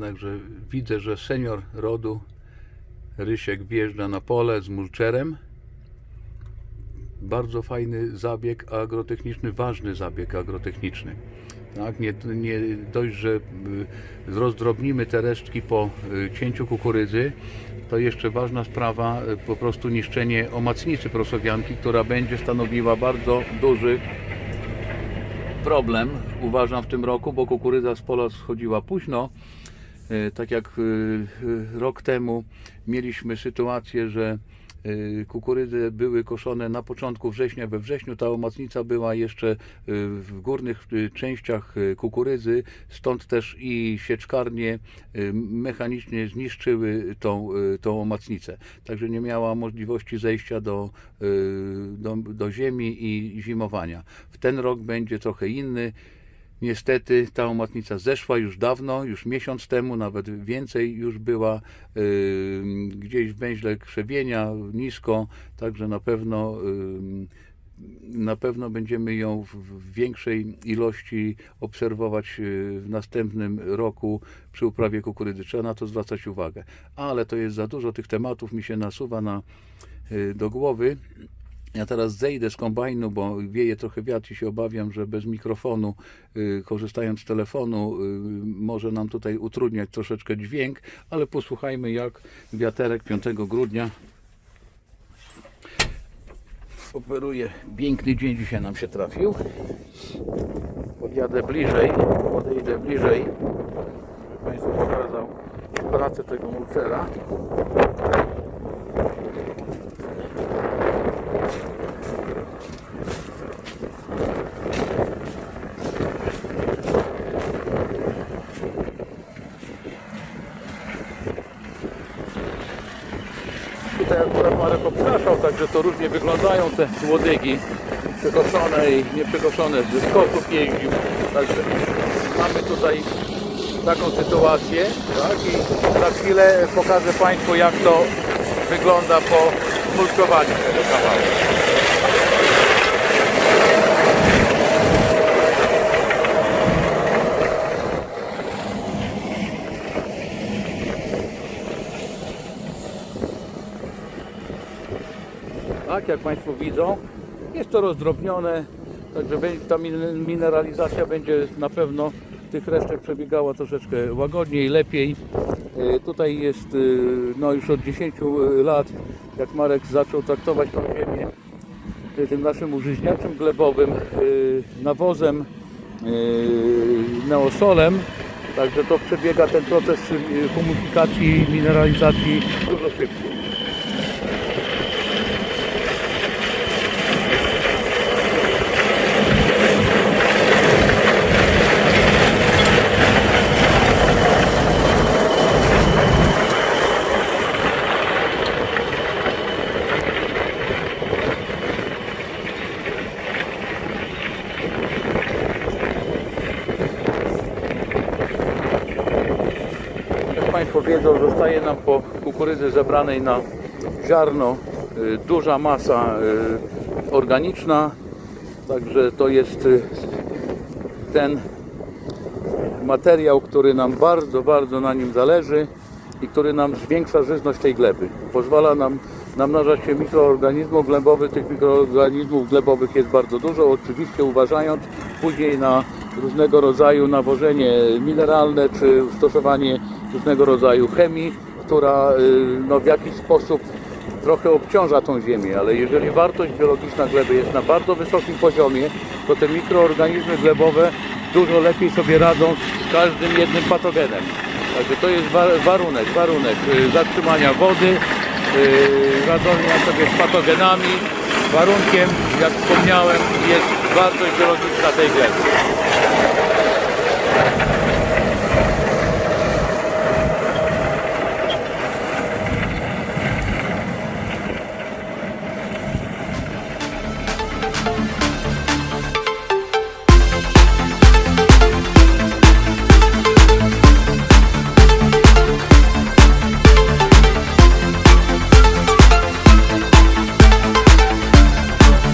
Także widzę, że senior rodu Rysiek wjeżdża na pole z mulczerem. Bardzo fajny zabieg agrotechniczny, ważny zabieg agrotechniczny. Tak, nie, nie dość, że y, rozdrobnimy te resztki po y, cięciu kukurydzy, to jeszcze ważna sprawa, y, po prostu niszczenie omacnicy prosowianki, która będzie stanowiła bardzo duży problem, uważam, w tym roku, bo kukurydza z pola schodziła późno. E, Tak jak e, e, rok temu mieliśmy sytuację, że e, kukurydzy były koszone na początku września, we wrześniu ta omacnica była jeszcze w górnych częściach kukurydzy, stąd też i sieczkarnie mechanicznie zniszczyły tą, tą omacnicę. Także nie miała możliwości zejścia do, do, do ziemi i zimowania. W ten rok będzie trochę inny. Niestety ta omacnica zeszła już dawno, już miesiąc temu, nawet więcej już była yy, gdzieś w węźle krzewienia, nisko, także na pewno yy, na pewno będziemy ją w- większej ilości obserwować yy, w następnym roku przy uprawie kukurydzy. Trzeba na to zwracać uwagę. Ale to jest za dużo tych tematów, mi się nasuwa na, do głowy. Ja teraz zejdę z kombajnu, bo wieje trochę wiatr i się obawiam, że bez mikrofonu, y, korzystając z telefonu, y, może nam tutaj utrudniać troszeczkę dźwięk, ale posłuchajmy jak wiaterek 5 grudnia operuje. Piękny dzień dzisiaj nam się trafił. Podjadę bliżej, podejdę bliżej, żeby Państwu pokazał pracę tego mulczera. Tutaj akurat Marek obpraszał, także to różnie wyglądają te łodygi przekoszone i nieprzekoszone, z skosów jeździł. Także mamy tutaj taką sytuację tak? i za chwilę pokażę Państwu jak to wygląda po mulczowaniu tego kawałka. Tak, jak Państwo widzą, jest to rozdrobnione, także ta min- mineralizacja będzie na pewno tych resztek przebiegała troszeczkę łagodniej, lepiej. E, Tutaj jest e, no, już od 10 lat, jak Marek zaczął traktować tą ziemię e, tym naszym użyźniaczem glebowym, e, nawozem, e, neosolem, także to przebiega ten proces e, humufikacji, mineralizacji dużo szybciej. Państwo wiedzą, zostaje nam po kukurydzy zebranej na ziarno y, duża masa y, organiczna, także to jest y, ten materiał, który nam bardzo, bardzo na nim zależy i który nam zwiększa żyzność tej gleby. Pozwala nam namnażać się mikroorganizmów glebowych. Tych mikroorganizmów glebowych jest bardzo dużo, oczywiście uważając później na różnego rodzaju nawożenie mineralne czy stosowanie różnego rodzaju chemii, która y, no, w jakiś sposób trochę obciąża tą ziemię, ale jeżeli wartość biologiczna gleby jest na bardzo wysokim poziomie, to te mikroorganizmy glebowe dużo lepiej sobie radzą z każdym jednym patogenem. Także to jest wa- warunek, warunek y, zatrzymania wody, y, radzenia sobie z patogenami. Warunkiem, jak wspomniałem, jest wartość biologiczna tej gleby.